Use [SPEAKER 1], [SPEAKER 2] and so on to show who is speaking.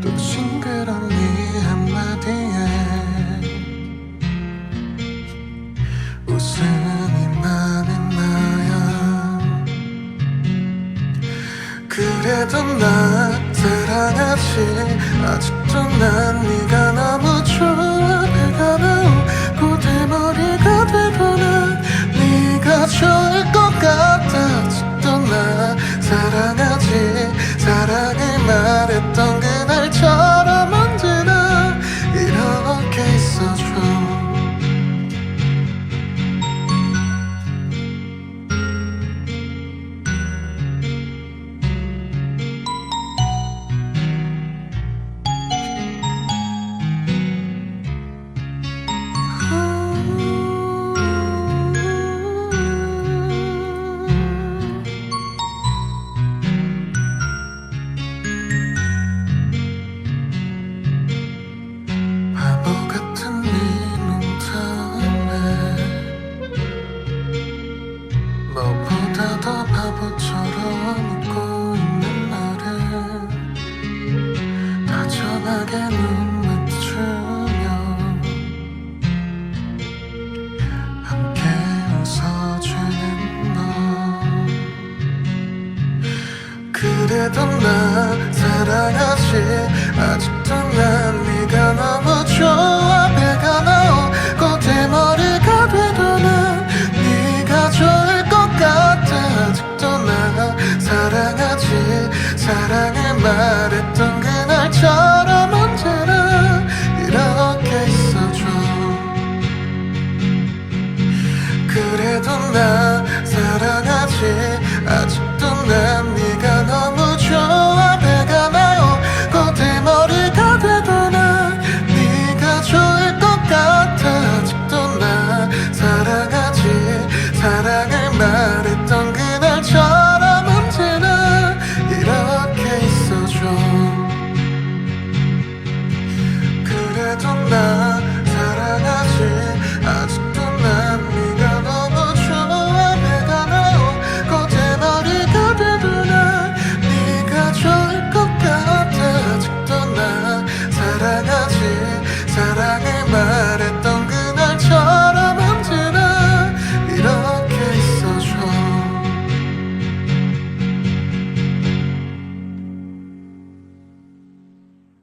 [SPEAKER 1] 또 싱그러운 네 한마디에 웃음이 많은 나야 그래도 나 사랑하지 아직도 난 네가 너무 무엇보다 더 바보처럼 웃고 있는 나를 다정하게 눈 맞추며 함께 웃어주는 너. 그래도 나 사랑하지 아직도 난 말했던 그날처럼 언제나 이렇게 있어줘. 그래도 나 사랑하지